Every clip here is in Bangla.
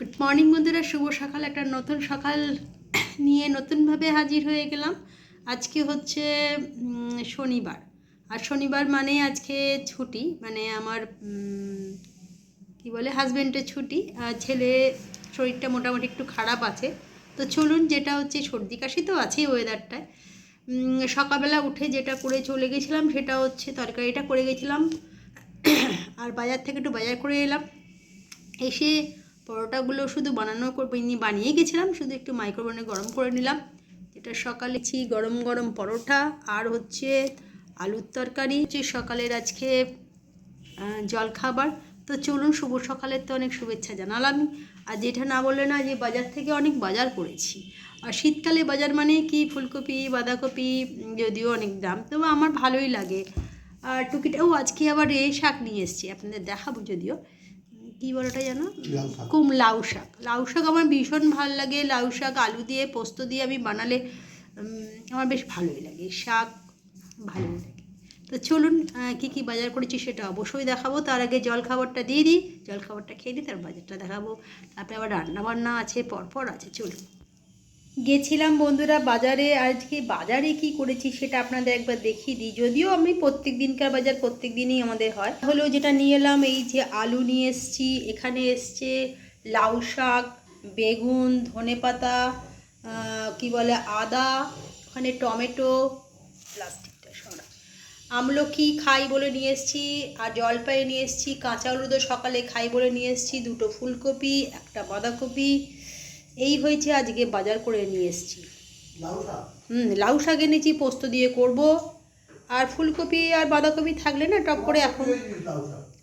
গুড মর্নিং বন্ধুরা। শুভ সকাল। একটা নতুন সকাল নিয়ে নতুনভাবে হাজির হয়ে গেলাম। আজকে হচ্ছে শনিবার। আর শনিবার মানে আজকে ছুটি। মানে আমার কি বলে হাজব্যান্ডের ছুটি। আর ছেলে শরীরটা মোটামুটি একটু খারাপ আছে। তো চলুন, যেটা হচ্ছে সর্দি কাশি তো আছেই ওয়েদারটায় সকালবেলা উঠে যেটা করে চলে গেছিলাম, সেটা হচ্ছে তরকারিটা করে গেছিলাম। আর বাজার থেকে একটু বাজার করে এলাম। এসে পরোটাগুলো শুধু বানানো বানিয়ে গেছিলাম, শুধু একটু মাইক্রোওভেনে গরম করে নিলাম। এটা সকালে ছি গরম গরম পরোটা, আর হচ্ছে আলুর তরকারি। হচ্ছে সকালের আজকে জলখাবার। তো চলুন, শুভ সকালের তো অনেক শুভেচ্ছা জানালাম আর যেটা না বললে না, যে বাজার থেকে অনেক বাজার করেছি। আর শীতকালে বাজার মানে কি? ফুলকপি, বাঁধাকপি, যদিও অনেক দাম, তবে আমার ভালোই লাগে। আর টুকিটা ও আজকে আবার এ শাক নিয়ে এসেছি, আপনাদের দেখাবো যদিও। কী বলোটা জানো কুম লাউ শাক। লাউ শাক আমার ভীষণ ভালো লাগে। লাউ শাক আলু দিয়ে পোস্ত দিয়ে আমি বানালে আমার বেশ ভালোই লাগে। শাক ভালোই লাগে। তো চলুন কী কী বাজার করেছি সেটা অবশ্যই দেখাবো। তার আগে জলখাবারটা দিয়ে দিই। জলখাবারটা খেয়ে দিই তার বাজারটা দেখাবো। তারপরে আবার রান্না বান্না আছে পরপর আছে। চলুন। গেছিলাম বন্ধুরা বাজারে। আজকে বাজারে কি করেছি সেটা আপনাদের একবার দেখিয়ে দিই। যদিও আমি প্রত্যেক দিনকার বাজার প্রত্যেক দিনই আমাদের হয়। হলো যেটা নিয়ে এলাম, এই যে আলু নিয়ে এসছি। এখানে এসছে লাউ শাক, বেগুন, ধনেপাতা কি বলে, আদা, ওখানে টমেটো, প্লাস্টিকটা সরা আমলকি খাই বলে নিয়ে এসেছি, আর জলপাই নিয়ে এসেছি, কাঁচা হলুদও সকালে খাই বলে নিয়ে এসেছি, দুটো ফুলকপি, একটা বাঁধাকপি এই হয়েছে আজকে বাজার করে নিয়ে এসেছি। হুম লাউ শাক এনেছি পোস্ত দিয়ে করব। আর ফুলকপি আর বাঁধাকপি থাকলে না টপ করে এখন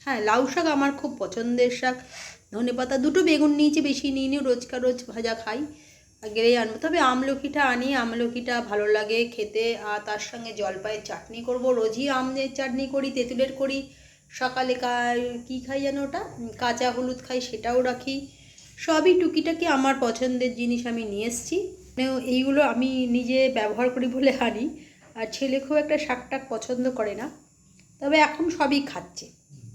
হ্যাঁ লাউ শাক আমার খুব পছন্দের শাক। ধনে পাতা দুটো বেগুন নিয়েছি বেশি নিয়ে নিই রোজকার রোজ ভাজা খাই। গেলেই আনব। তবে আমলকিটা আনি আমলকিটা ভালো লাগে খেতে। আর তার সঙ্গে জলপাইয়ের চাটনি করব। রোজই আমের চাটনি করি তেঁতুলের করি। সকালে কা- কী খাই যেন ওটা? কাঁচা হলুদ খাই সেটাও রাখি। সবই টুকিটাকি আমার পছন্দের জিনিস আমি নিয়ে এসেছি। মানে এইগুলো আমি নিজে ব্যবহার করি বলে আনি আর ছেলে খুব একটা শাক টাক পছন্দ করে না। তবে এখন সবই খাচ্ছে।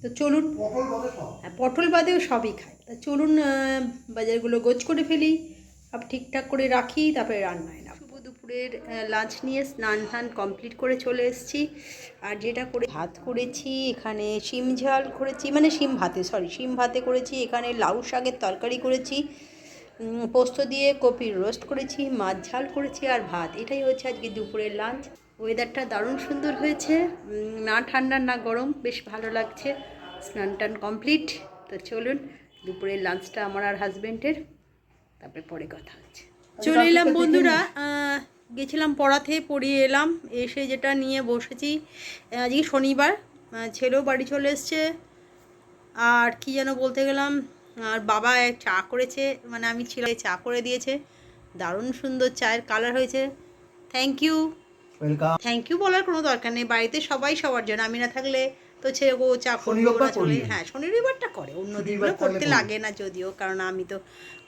তো চলুন পটল হ্যাঁ, পটল বাদেও সবই খায় তা চলুন বাজারগুলো গোছ করে ফেলি। সব ঠিকঠাক করে রাখি তারপরে রান্নায় দুপুরের লাঞ্চ নিয়ে স্নান টান কমপ্লিট করে চলে এসেছি। আর যেটা করে ভাত করেছি এখানে শিম ঝাল করেছি মানে শিম ভাতে সরি শিম ভাতে করেছি এখানে লাউ শাকের তরকারি করেছি পোস্ত দিয়ে কপির রোস্ট করেছি মাছ ঝাল করেছি আর ভাত। এটাই হচ্ছে আজকে দুপুরের লাঞ্চ। ওয়েদারটা দারুণ সুন্দর হয়েছে না ঠান্ডা না গরম বেশ ভালো লাগছে। স্নান টান কমপ্লিট তো চলুন দুপুরের লাঞ্চটা আমার আর হাজব্যান্ডের তারপরে পরে কথা হচ্ছে। চলে এলাম বন্ধুরা গেছিলাম পড়াতে পড়িয়ে এলাম। এসে যেটা নিয়ে বসেছি আজকে শনিবার ছেলেও বাড়ি চলে এসছে। আর কি যেন বলতে গেলাম আর বাবা চা করেছে মানে আমি ছিল চা করে দিয়েছে। দারুণ সুন্দর চায়ের কালার হয়েছে। Thank you welcome thank you বলার কোনো দরকার নেই। বাড়িতে সবাই সবার জন্য আমি না থাকলে তো ছেলে ও চা করবে চলে। হ্যাঁ শনি রবিবারটা করে অন্য দিনগুলো করতে লাগে না যদিও কারণ আমি তো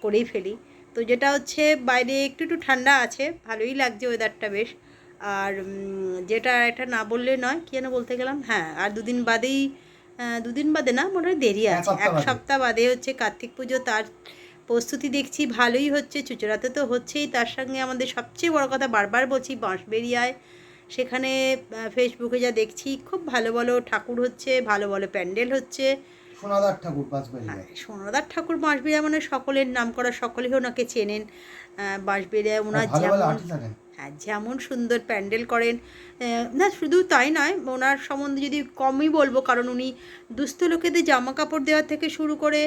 করেই ফেলি। তো যেটা হচ্ছে বাইরে একটু একটু ঠান্ডা আছে ভালোই লাগছে ওয়েদারটা বেশ। আর যেটা এটা না বললে নয় কি যেন বলতে গেলাম? হ্যাঁ আর দুদিন বাদেই দুদিন বাদে না মনে হয় দেরি আছে। এক সপ্তাহ বাদে হচ্ছে কার্তিক পুজো তার প্রস্তুতি দেখছি ভালোই হচ্ছে চুচড়াতে তো হচ্ছেই। তার সঙ্গে আমাদের সবচেয়ে বড় কথা বারবার বলছি বাঁশবেরিয়ায় সেখানে ফেসবুকে যা দেখছি খুব ভালো ভালো ঠাকুর হচ্ছে ভালো ভালো প্যান্ডেল হচ্ছে সোনাদার ঠাকুর বাঁশবাড়ি হ্যাঁ সোনাদার ঠাকুর বাঁশবেরিয়া মানে সকলের নাম করা সকলেই ওনাকে চেনেন। আহ, বাঁশবেরিয়া ওনার যেমন হ্যাঁ যেমন সুন্দর প্যান্ডেল করেন। না শুধু তাই নয় ওনার সম্বন্ধে যদি কমই বলব কারণ উনি দুস্থ লোকেদের জামা কাপড় দেওয়া থেকে শুরু করে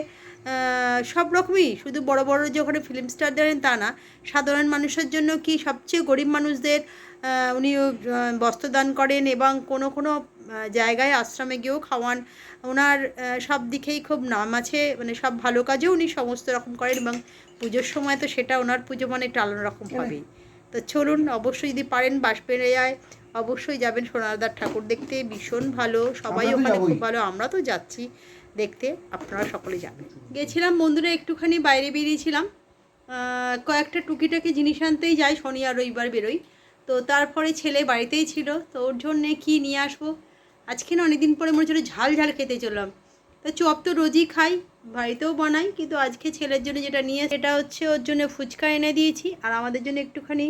সব রকমই শুধু বড় বড় যে ওখানে ফিল্ম স্টার দেন তা না সাধারণ মানুষের জন্য কি সবচেয়ে গরিব মানুষদের উনি বস্ত্রদান করেন এবং কোনো কোনো জায়গায় আশ্রমে গিয়েও খাওয়ান। ওনার সব দিকেই খুব নাম আছে মানে সব ভালো কাজেও উনি সমস্ত রকম করেন এবং পুজোর সময় তো সেটা ওনার পুজো মানে একটু আলাদা রকম হবেই। তো চলুন অবশ্যই যদি পারেন বাঁশবেড়িয়ায় অবশ্যই যাবেন সোনারদার ঠাকুর দেখতে। ভীষণ ভালো সবাই ওখানে খুব ভালো আমরা তো যাচ্ছি দেখতে আপনারা সকলে যাবেন। গেছিলাম বন্ধুরা একটুখানি বাইরে বেরিয়েছিলাম। কয়েকটা টুকিটাকি জিনিস আনতেই যাই শনি আর রবিবার বেরোই। তো তারপরে ছেলে বাড়িতেই ছিল তো ওর জন্যে কী নিয়ে আসব? আজকে না অনেকদিন পরে মনে হচ্ছিল ঝাল ঝাল খেতে চললাম। তো চপ তো রোজই খাই বাড়িতেও বানাই কিন্তু আজকে ছেলের জন্য যেটা নিয়ে সেটা হচ্ছে ওর জন্য ফুচকা এনে দিয়েছি আর আমাদের জন্য একটুখানি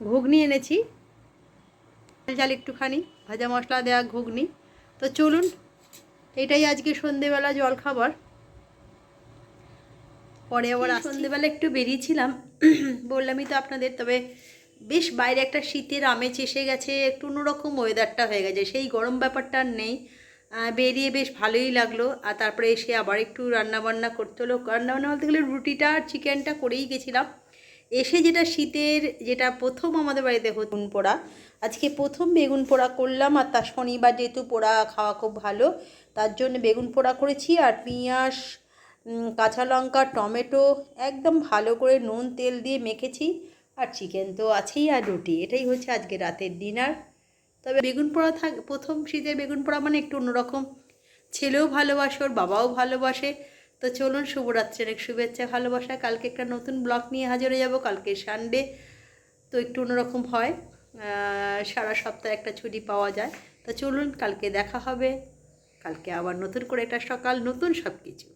ঘুগনি এনেছি। ঝাল ঝাল একটুখানি ভাজা মশলা দেওয়া ঘুগনি। তো চলুন এটাই আজকে সন্ধেবেলা জল খাবার পরে আবার সন্ধেবেলা একটু বেরিয়েছিলাম বললামই তো আপনাদের তবে বেশ বাইরে একটা শীতের আমেজ এসে গেছে, একটু অন্যরকম ওয়েদারটা হয়ে গেছে। সেই গরম ব্যাপারটা আর নেই। বেরিয়ে বেশ ভালোই লাগল। আর তারপরে এসে আবার একটু রান্নাবান্না করতে হলো। রান্নাবান্না বলতে গেলে রুটিটা আর চিকেনটা করেই গেছিলাম। এসে যেটা শীতের, যেটা প্রথম আমাদের বাড়িতে বেগুন পোড়া, আজকে প্রথম বেগুন পোড়া করলাম। আর তার শনিবার যেহেতু পোড়া খাওয়া খুব ভালো, তার জন্য বেগুন পোড়া করেছি। আর পেঁয়াজ কাঁচা লঙ্কা, টমেটো, একদম ভালো করে নুন, তেল দিয়ে মেখেছি। আর চিকেন তো আছেই আর রুটি। এটাই হচ্ছে আজকে রাতের ডিনার তবে বেগুন পোড়া থাক প্রথম শীতের বেগুন পোড়া মানে একটু অন্যরকম। ছেলেও ভালোবাসে, ওর বাবাও ভালোবাসে। তো চলুন শুভরাত্রির অনেক শুভেচ্ছা, ভালোবাসা। কালকে একটা নতুন ব্লগ নিয়ে হাজির হয়ে যাব। কালকে সানডে তো একটু অন্যরকম হয়। সারা সপ্তাহে একটা ছুটি পাওয়া যায়। তো চলুন কালকে দেখা হবে। কালকে আবার নতুন করে একটা সকাল, নতুন সব কিছু